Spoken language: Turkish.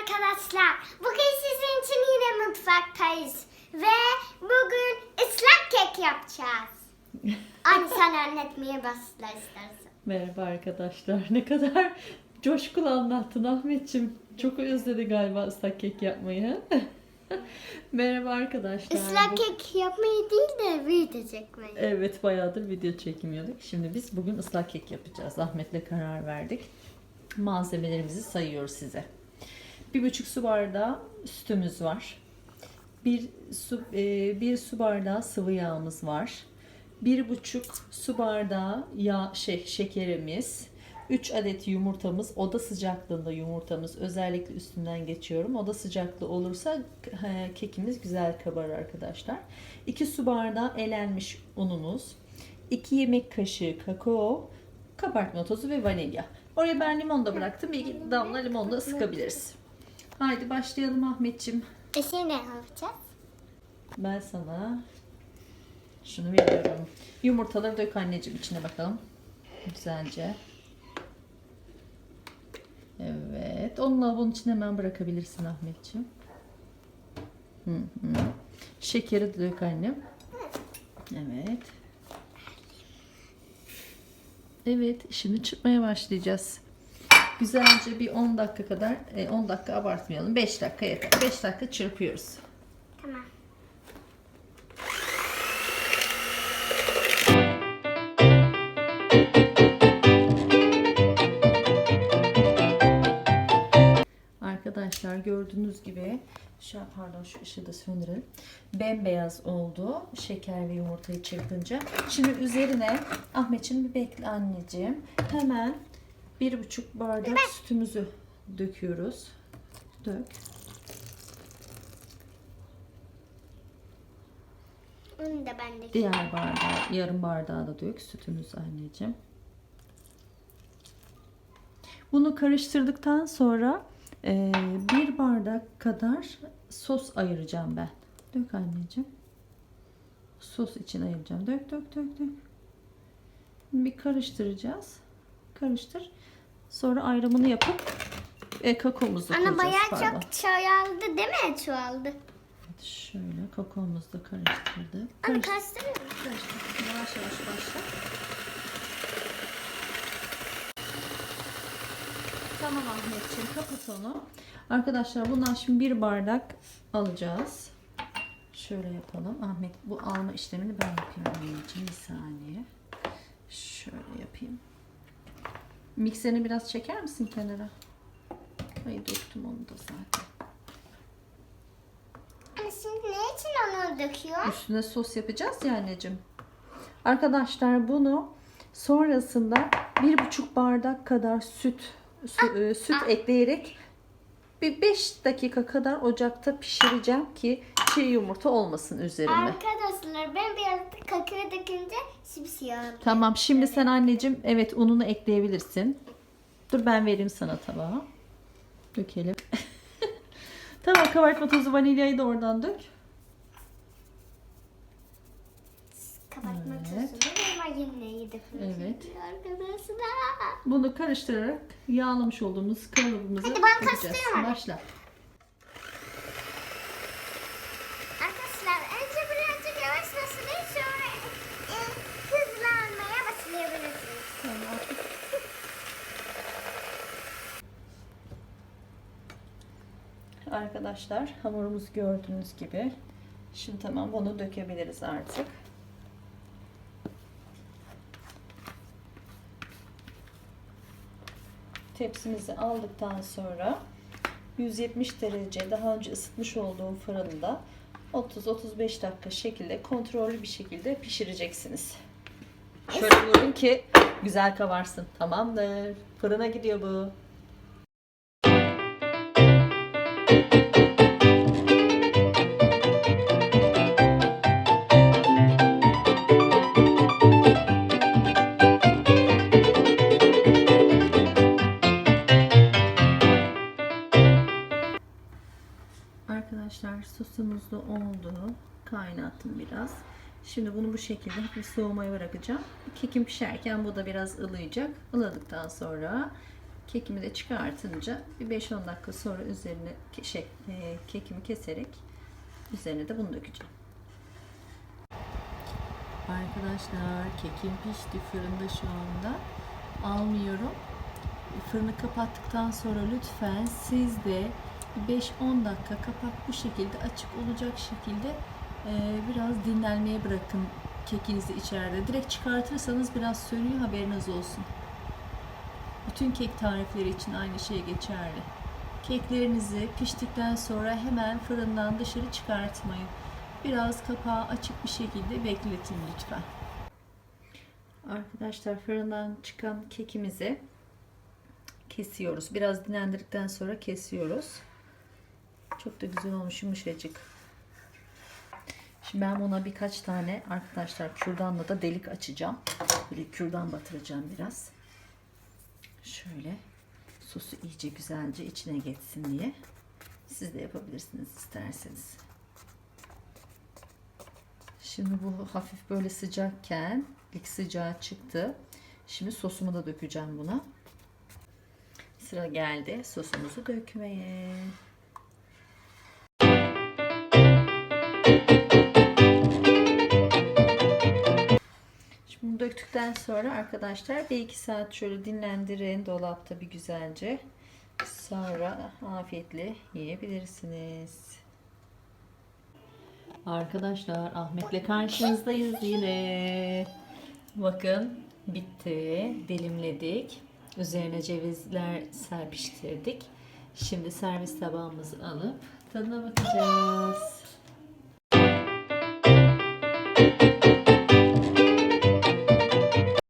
arkadaşlar. Bugün sizin için yine mutfaktayız. Ve bugün ıslak kek yapacağız. Anne sen anlatmaya başla istersen. Merhaba arkadaşlar. Ne kadar coşkulu anlattın Ahmetçim. Çok özledi galiba ıslak kek yapmayı. Merhaba arkadaşlar. Islak kek yapmayı değil de video çekmeyi. Evet bayağıdır video çekmiyorduk. Şimdi biz bugün ıslak kek yapacağız. Ahmet'le karar verdik. Malzemelerimizi sayıyoruz size. Bir buçuk su bardağı sütümüz var. Bir su, e, bir su bardağı sıvı yağımız var. Bir buçuk su bardağı yağ, şey, şekerimiz. 3 adet yumurtamız, oda sıcaklığında yumurtamız. Özellikle üstünden geçiyorum. Oda sıcaklığı olursa e, kekimiz güzel kabarır arkadaşlar. 2 su bardağı elenmiş unumuz. 2 yemek kaşığı kakao, kabartma tozu ve vanilya. Oraya ben limon da bıraktım. Bir damla limon da sıkabiliriz. Haydi başlayalım Ahmetçim. E şimdi ne yapacağız? Ben sana şunu veriyorum. Yumurtaları dök anneciğim içine bakalım. Güzelce. Evet. Onu lavabonun içine hemen bırakabilirsin Ahmetciğim. Hı hı. Şekeri de dök annem. Evet. Evet. Şimdi çırpmaya başlayacağız. Güzelce bir 10 dakika kadar, e, 10 dakika abartmayalım. 5 dakika yeter. 5 dakika çırpıyoruz. Tamam. Arkadaşlar gördüğünüz gibi şu pardon şu ışığı da söndürelim. Bembeyaz oldu şeker ve yumurtayı çırpınca. Şimdi üzerine Ahmetciğim bir bekle anneciğim. Hemen bir buçuk bardak sütümüzü döküyoruz. Dök. Onu da ben de. Diğer bardağı, yarım bardağı da dök sütümüzü anneciğim. Bunu karıştırdıktan sonra e, bir bardak kadar sos ayıracağım ben. Dök anneciğim. Sos için ayıracağım. Dök dök dök dök. Bir karıştıracağız. Karıştır. Sonra ayrımını yapıp e, kakaomuzu Ana koyacağız. bayağı pardon. çok çoğaldı değil mi? Çoğaldı. Evet, Şöyle kakaomuzu da karıştırdık. Anne Karıştır. musun? Karıştır. Yavaş yavaş başla. Tamam Ahmetciğim kapat onu. Arkadaşlar bundan şimdi bir bardak alacağız. Şöyle yapalım. Ahmet bu alma işlemini ben yapayım anneciğim. Bir saniye. Şöyle yapayım. Mikserini biraz çeker misin kenara? Ay döktüm onu da zaten. Şimdi ne için onu döküyor? Üstüne sos yapacağız ya anneciğim. Arkadaşlar bunu sonrasında bir buçuk bardak kadar süt su- e, süt ekleyerek bir 5 dakika kadar ocakta pişireceğim ki çiğ yumurta olmasın üzerinde. Arkadaşlar ben biraz da kakao dökünce simsiyah oldu. Tamam şimdi sen anneciğim evet ununu ekleyebilirsin. Dur ben vereyim sana tabağa. Dökelim. tamam kabartma tozu vanilyayı da oradan dök. Kapatmak Evet. Yine yedik. Evet. Arkadaşlar. Bunu karıştırarak yağlamış olduğumuz kalıbımızı Hadi ben karıştırıyorum. Başla. Arkadaşlar önce birazcık yavaşlasın sonra e, hızlanmaya başlayabilirsiniz. Tamam. Arkadaşlar hamurumuz gördüğünüz gibi. Şimdi tamam bunu dökebiliriz artık. Tepsimizi aldıktan sonra 170 derece daha önce ısıtmış olduğum fırında 30-35 dakika şekilde kontrollü bir şekilde pişireceksiniz. Şöyle vurun ki güzel kavarsın. Tamamdır. Fırına gidiyor bu. Arkadaşlar sosumuz da oldu. Kaynattım biraz. Şimdi bunu bu şekilde hafif soğumaya bırakacağım. Kekim pişerken bu da biraz ılıyacak. Iladıktan sonra Kekimi de çıkartınca bir 5-10 dakika sonra üzerine şey, e, kekimi keserek üzerine de bunu dökeceğim. Arkadaşlar kekim pişti fırında şu anda. Almıyorum. Fırını kapattıktan sonra lütfen siz de 5-10 dakika kapak bu şekilde açık olacak şekilde e, biraz dinlenmeye bırakın kekinizi içeride. Direkt çıkartırsanız biraz sönüyor haberiniz olsun. Bütün kek tarifleri için aynı şey geçerli. Keklerinizi piştikten sonra hemen fırından dışarı çıkartmayın. Biraz kapağı açık bir şekilde bekletin lütfen. Arkadaşlar fırından çıkan kekimizi kesiyoruz. Biraz dinlendirdikten sonra kesiyoruz. Çok da güzel olmuş yumuşacık. Şimdi ben buna birkaç tane arkadaşlar kürdanla da delik açacağım. Böyle kürdan batıracağım biraz. Şöyle sosu iyice güzelce içine geçsin diye. Siz de yapabilirsiniz isterseniz. Şimdi bu hafif böyle sıcakken ilk sıcağı çıktı. Şimdi sosumu da dökeceğim buna. Sıra geldi sosumuzu dökmeye. Döktükten sonra arkadaşlar bir iki saat şöyle dinlendirin dolapta bir güzelce. Sonra afiyetle yiyebilirsiniz. Arkadaşlar Ahmet'le karşınızdayız yine. Bakın bitti. Dilimledik. Üzerine cevizler serpiştirdik. Şimdi servis tabağımızı alıp tadına bakacağız.